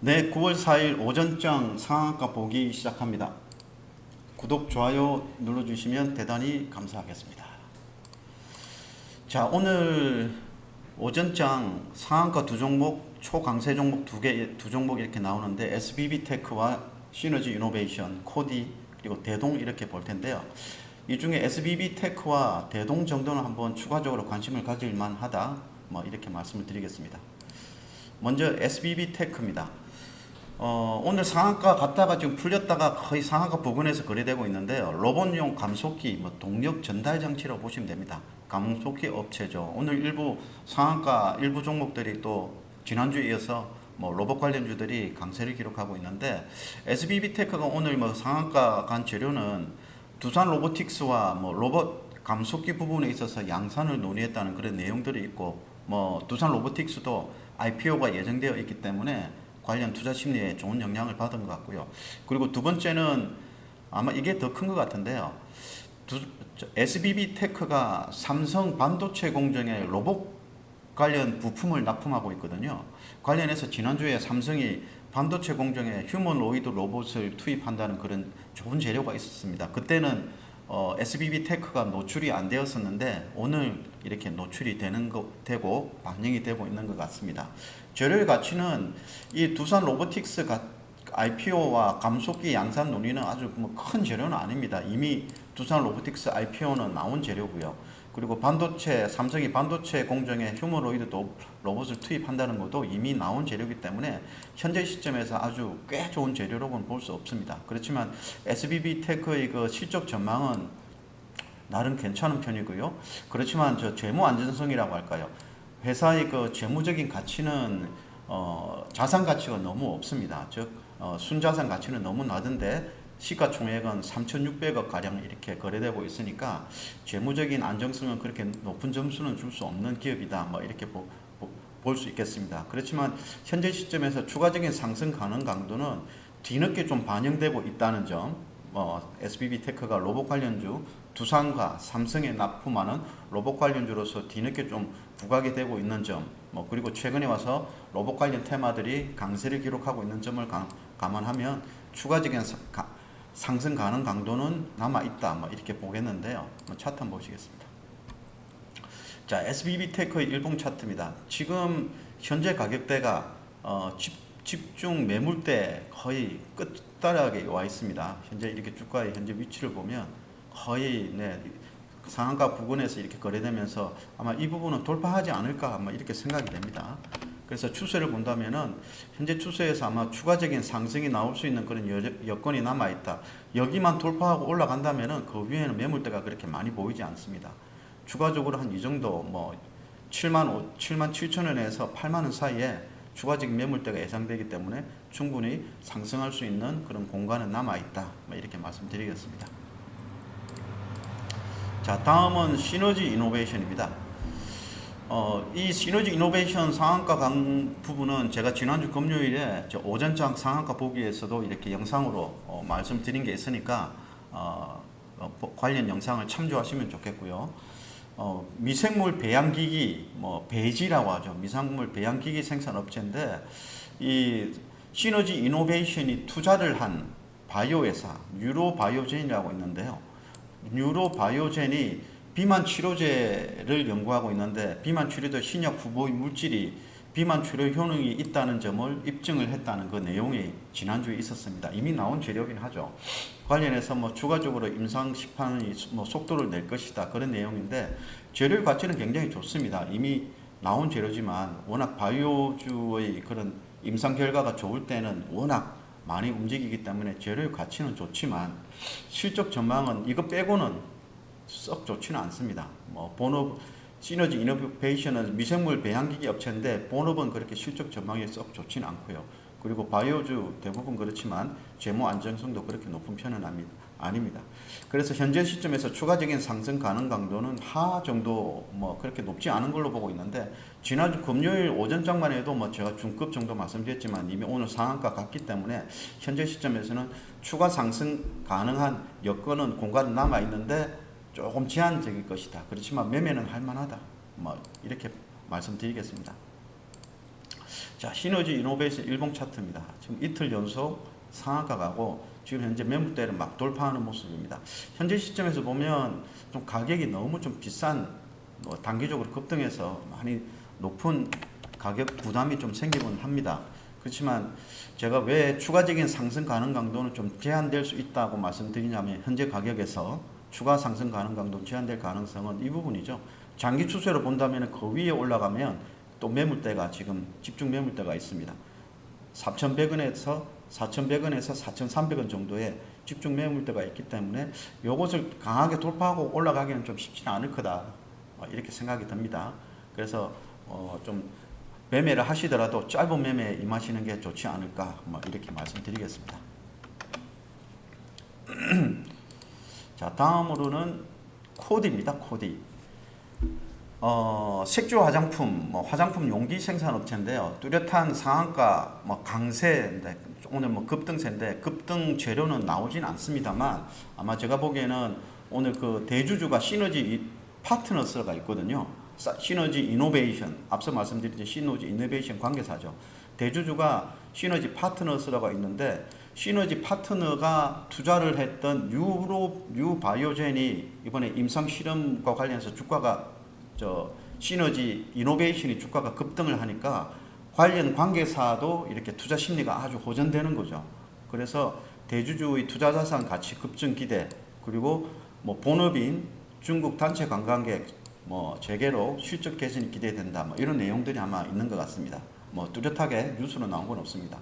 네, 9월 4일 오전장 상한가 보기 시작합니다. 구독, 좋아요 눌러주시면 대단히 감사하겠습니다. 자, 오늘 오전장 상한가 두 종목, 초강세 종목 두 개, 두 종목 이렇게 나오는데 SBB 테크와 시너지 이노베이션, 코디, 그리고 대동 이렇게 볼 텐데요. 이 중에 SBB 테크와 대동 정도는 한번 추가적으로 관심을 가질 만하다. 뭐 이렇게 말씀을 드리겠습니다. 먼저 SBB 테크입니다. 어, 오늘 상한가 갔다가 지금 풀렸다가 거의 상한가 부근에서 거래되고 있는데요. 로봇용 감속기, 뭐 동력 전달 장치라고 보시면 됩니다. 감속기 업체죠. 오늘 일부 상한가 일부 종목들이 또 지난주에 이어서 뭐 로봇 관련주들이 강세를 기록하고 있는데 SBB 테크가 오늘 뭐 상한가 간 재료는 두산 로보틱스와 뭐 로봇 감속기 부분에 있어서 양산을 논의했다는 그런 내용들이 있고 뭐 두산 로보틱스도 IPO가 예정되어 있기 때문에 관련 투자 심리에 좋은 영향을 받은 것 같고요. 그리고 두 번째는 아마 이게 더 큰 것 같은데요. 두, 저, SBB 테크가 삼성 반도체 공정에 로봇 관련 부품을 납품하고 있거든요. 관련해서 지난주에 삼성이 반도체 공정에 휴머노이드 로봇을 투입한다는 그런 좋은 재료가 있었습니다. 그때는 어, SBB 테크가 노출이 안 되었었는데 오늘 이렇게 노출이 되는 거 되고 반영이 되고 있는 것 같습니다. 재료의 가치는 이 두산 로보틱스 가, IPO와 감속기 양산 논의는 아주 뭐 큰 재료는 아닙니다. 이미 두산 로보틱스 IPO는 나온 재료고요. 그리고 반도체 삼성이 반도체 공정에 휴머노이드 도- 로봇을 투입한다는 것도 이미 나온 재료이기 때문에 현재 시점에서 아주 꽤 좋은 재료로는 볼 수 없습니다. 그렇지만 SBB 테크의 그 실적 전망은 나름 괜찮은 편이고요. 그렇지만 저 재무 안전성이라고 할까요? 회사의 그 재무적인 가치는 어, 자산 가치가 너무 없습니다. 즉 어, 순자산 가치는 너무 낮은데 시가총액은 3,600억 가량 이렇게 거래되고 있으니까 재무적인 안정성은 그렇게 높은 점수는 줄 수 없는 기업이다. 뭐 이렇게 볼 수 있겠습니다. 그렇지만 현재 시점에서 추가적인 상승 가능 강도는 뒤늦게 좀 반영되고 있다는 점, 뭐 SBB 테크가 로봇 관련주 두산과 삼성에 납품하는 로봇 관련주로서 뒤늦게 좀 부각이 되고 있는 점, 뭐 그리고 최근에 와서 로봇 관련 테마들이 강세를 기록하고 있는 점을 감, 감안하면 추가적인 상승 가능 강도는 남아 있다. 뭐 이렇게 보겠는데요. 뭐 차트 한번 보시겠습니다. 자, SBB 테크의 일봉 차트입니다. 지금 현재 가격대가 어, 집, 집중 매물대 거의 끝자락에 와 있습니다. 현재 이렇게 주가의 현재 위치를 보면 거의 네, 상한가 부근에서 이렇게 거래되면서 아마 이 부분은 돌파하지 않을까 아마 이렇게 생각이 됩니다. 그래서 추세를 본다면은 현재 추세에서 아마 추가적인 상승이 나올 수 있는 그런 여, 여건이 남아 있다. 여기만 돌파하고 올라간다면은 그 위에는 매물대가 그렇게 많이 보이지 않습니다. 추가적으로 한 이 정도 뭐 7만 5, 7만 7천 원에서 8만 원 사이에 추가적인 매물대가 예상되기 때문에 충분히 상승할 수 있는 그런 공간은 남아 있다. 뭐 이렇게 말씀드리겠습니다. 자, 다음은 시너지 이노베이션입니다. 어, 이 시너지 이노베이션 상한가 강 부분은 제가 지난주 금요일에 저 오전장 상한가 보기에서도 이렇게 영상으로 어, 말씀드린 게 있으니까 어, 어, 보- 관련 영상을 참조하시면 좋겠고요. 어, 미생물 배양기기, 뭐 배지라고 하죠. 미생물 배양기기 생산 업체인데 이 시너지 이노베이션이 투자를 한 바이오 회사 뉴로바이오젠이라고 있는데요. 뉴로바이오젠이 비만 치료제를 연구하고 있는데 비만 치료제 신약 후보인 물질이 비만 치료 효능이 있다는 점을 입증을 했다는 그 내용이 지난주에 있었습니다. 이미 나온 재료긴 하죠. 관련해서 뭐 추가적으로 임상 시판이 뭐 속도를 낼 것이다 그런 내용인데 재료의 가치는 굉장히 좋습니다. 이미 나온 재료지만 워낙 바이오주의 그런 임상 결과가 좋을 때는 워낙 많이 움직이기 때문에 재료의 가치는 좋지만 실적 전망은 이거 빼고는 썩 좋지는 않습니다. 뭐 본업 시너지 이노베이션은 미생물 배양기기 업체인데 본업은 그렇게 실적 전망이 썩 좋지는 않고요. 그리고 바이오주 대부분 그렇지만 재무 안정성도 그렇게 높은 편은 아니- 아닙니다. 그래서 현재 시점에서 추가적인 상승 가능 강도는 하 정도 뭐 그렇게 높지 않은 걸로 보고 있는데 지난주 금요일 오전장만 해도 뭐 제가 중급 정도 말씀드렸지만 이미 오늘 상한가 갔기 때문에 현재 시점에서는 추가 상승 가능한 여건은 공간은 남아 있는데 조금 제한적일 것이다. 그렇지만 매매는 할 만하다. 뭐 이렇게 말씀드리겠습니다. 자, 시너지 이노베이션 일봉 차트입니다. 지금 이틀 연속 상한가 가고 지금 현재 매물대를 막 돌파하는 모습입니다. 현재 시점에서 보면 좀 가격이 너무 좀 비싼 뭐 단기적으로 급등해서 많이 높은 가격 부담이 좀 생기곤 합니다. 그렇지만 제가 왜 추가적인 상승 가능 강도는 좀 제한될 수 있다고 말씀드리냐면 현재 가격에서 추가 상승 가능 강도 제한될 가능성은 이 부분이죠. 장기 추세로 본다면 그 위에 올라가면 또 매물대가 지금 집중 매물대가 있습니다. 4,100원에서 4,100원에서 4,300원 정도의 집중 매물대가 있기 때문에 이것을 강하게 돌파하고 올라가기는 좀 쉽지는 않을 거다 어, 이렇게 생각이 듭니다. 그래서 어, 좀 매매를 하시더라도 짧은 매매에 임하시는 게 좋지 않을까 뭐 이렇게 말씀드리겠습니다. 자 다음으로는 코디입니다. 코디. 어, 색조 화장품, 뭐 화장품 용기 생산 업체인데요. 뚜렷한 상한가, 뭐 강세인데 오늘 뭐 급등세인데 급등 재료는 나오진 않습니다만 아마 제가 보기에는 오늘 그 대주주가 시너지 이- 파트너스가 있거든요. 사- 시너지 이노베이션 앞서 말씀드린 시너지 이노베이션 관계사죠. 대주주가 시너지 파트너스라고 있는데 시너지 파트너가 투자를 했던 유로 유바이오젠이 이번에 임상 실험과 관련해서 주가가 저 시너지 이노베이션이 주가가 급등을 하니까 관련 관계사도 이렇게 투자 심리가 아주 호전되는 거죠. 그래서 대주주의 투자 자산 가치 급증 기대 그리고 뭐 본업인 중국 단체 관광객 뭐 재개로 실적 개선이 기대된다 뭐 이런 내용들이 아마 있는 것 같습니다. 뭐 뚜렷하게 뉴스로 나온 건 없습니다.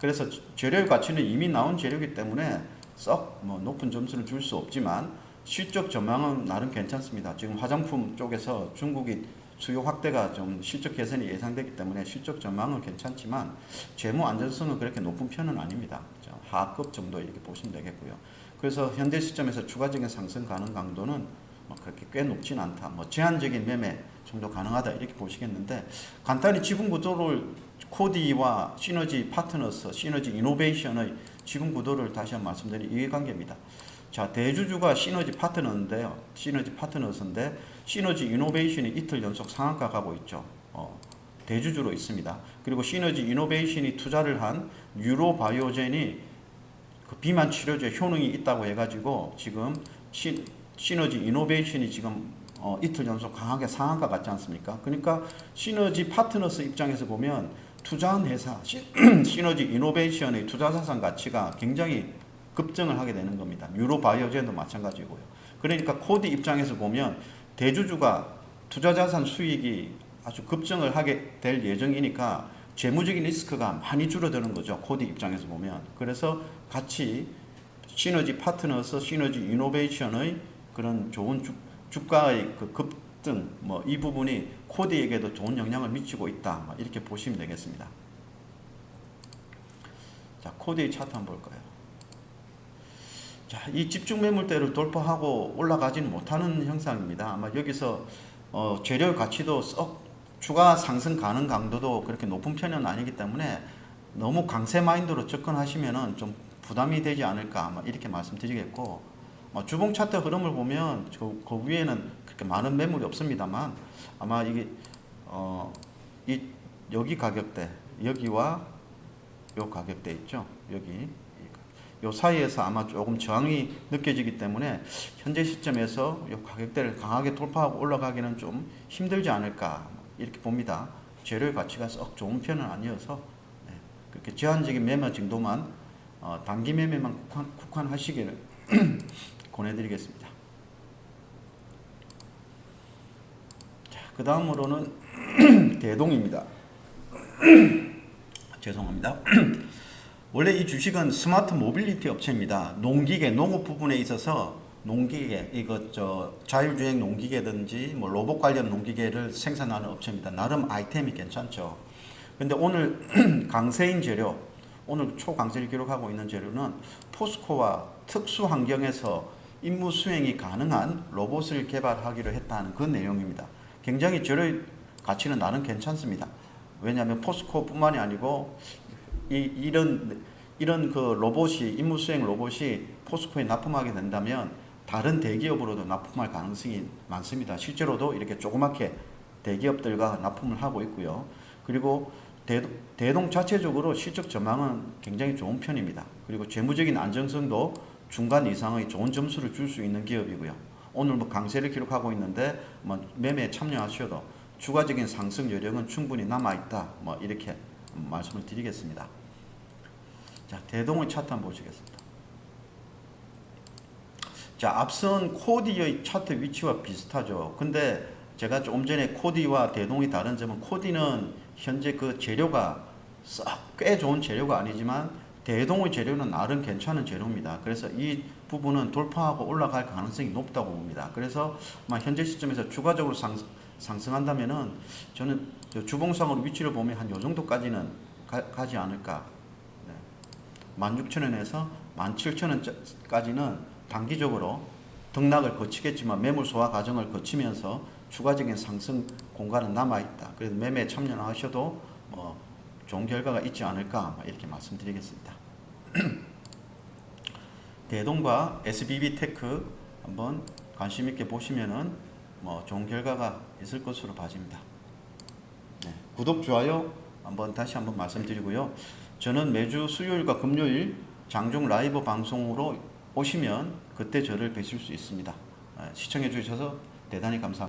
그래서 재료의 가치는 이미 나온 재료이기 때문에 썩 뭐 높은 점수를 줄 수 없지만 실적 전망은 나름 괜찮습니다. 지금 화장품 쪽에서 중국이 수요 확대가 좀 실적 개선이 예상되기 때문에 실적 전망은 괜찮지만 재무 안전성은 그렇게 높은 편은 아닙니다. 저 하급 정도 이렇게 보시면 되겠고요. 그래서 현재 시점에서 추가적인 상승 가능 강도는 뭐 그렇게 꽤 높진 않다. 뭐 제한적인 매매 정도 가능하다 이렇게 보시겠는데 간단히 지분 구조를 코디와 시너지 파트너스, 시너지 이노베이션의 지분 구도를 다시 한번 말씀드린 이해관계입니다. 자, 대주주가 시너지 파트너인데요. 시너지 파트너스인데 시너지 이노베이션이 이틀 연속 상한가 가고 있죠. 어, 대주주로 있습니다. 그리고 시너지 이노베이션이 투자를 한 유로바이오젠이 그 비만 치료제 효능이 있다고 해가지고 지금 시, 시너지 이노베이션이 지금 어, 이틀 연속 강하게 상한가 같지 않습니까? 그러니까 시너지 파트너스 입장에서 보면 투자한 회사 시, 시너지 이노베이션의 투자 자산 가치가 굉장히 급증을 하게 되는 겁니다. 유로바이오젠도 마찬가지고요. 그러니까 코디 입장에서 보면 대주주가 투자 자산 수익이 아주 급증을 하게 될 예정이니까 재무적인 리스크가 많이 줄어드는 거죠. 코디 입장에서 보면. 그래서 같이 시너지 파트너스, 시너지 이노베이션의 그런 좋은 주, 주가의 그 급등 뭐 이 부분이 코디에게도 좋은 영향을 미치고 있다. 뭐 이렇게 보시면 되겠습니다. 자, 코디의 차트 한번 볼까요? 자, 이 집중 매물대를 돌파하고 올라가지는 못하는 형상입니다. 아마 여기서 어, 재료 가치도 썩 추가 상승 가능 강도도 그렇게 높은 편은 아니기 때문에 너무 강세 마인드로 접근하시면은 좀 부담이 되지 않을까 아마 이렇게 말씀드리겠고 어, 주봉 차트 흐름을 보면 저, 그 위에는 그렇게 많은 매물이 없습니다만 아마 이게 어, 이 여기 가격대 여기와 요 가격대 있죠 여기 요 사이에서 아마 조금 저항이 느껴지기 때문에 현재 시점에서 요 가격대를 강하게 돌파하고 올라가기는 좀 힘들지 않을까 이렇게 봅니다. 재료의 가치가 썩 좋은 편은 아니어서 네, 그렇게 제한적인 매매 정도만 어, 단기 매매만 국한, 국한하시기를 권해드리겠습니다. 자, 그 다음으로는 대동입니다. 죄송합니다. 원래 이 주식은 스마트 모빌리티 업체입니다. 농기계, 농업 부분에 있어서 농기계, 이거 저 자율주행 농기계든지 뭐 로봇 관련 농기계를 생산하는 업체입니다. 나름 아이템이 괜찮죠. 근데 오늘 강세인 재료, 오늘 초강세를 기록하고 있는 재료는 포스코와 특수 환경에서 임무 수행이 가능한 로봇을 개발하기로 했다는 그 내용입니다. 굉장히 재료 가치는 나름 괜찮습니다. 왜냐하면 포스코뿐만이 아니고 이, 이런 이런 그 로봇이 임무 수행 로봇이 포스코에 납품하게 된다면 다른 대기업으로도 납품할 가능성이 많습니다. 실제로도 이렇게 조그맣게 대기업들과 납품을 하고 있고요. 그리고 대, 대동 자체적으로 실적 전망은 굉장히 좋은 편입니다. 그리고 재무적인 안정성도 중간 이상의 좋은 점수를 줄 수 있는 기업이고요. 오늘 뭐 강세를 기록하고 있는데 뭐 매매에 참여하셔도 추가적인 상승 여력은 충분히 남아 있다. 뭐 이렇게 말씀을 드리겠습니다. 자, 대동의 차트 한번 보시겠습니다. 자, 앞선 코디의 차트 위치와 비슷하죠. 근데 제가 좀 전에 코디와 대동이 다른 점은 코디는 현재 그 재료가 썩 꽤 좋은 재료가 아니지만 대동의 재료는 나름 괜찮은 재료입니다. 그래서 이 부분은 돌파하고 올라갈 가능성이 높다고 봅니다. 그래서 현재 시점에서 추가적으로 상, 상승한다면은 저는 저 주봉상으로 위치를 보면 한 요 정도까지는 가, 지 않을까. 네. 16,000원에서 17,000원까지는 단기적으로 등락을 거치겠지만 매물 소화 과정을 거치면서 추가적인 상승 공간은 남아 있다. 그래서 매매 참여하셔도 뭐 좋은 결과가 있지 않을까 뭐 이렇게 말씀드리겠습니다. 대동과 SBB 테크 한번 관심 있게 보시면은 뭐 좋은 결과가 있을 것으로 봐집니다. 네, 구독 좋아요 한번 다시 한번 말씀드리고요. 저는 매주 수요일과 금요일 장중 라이브 방송으로 오시면 그때 저를 뵈실 수 있습니다. 아, 시청해 주셔서 대단히 감사합니다.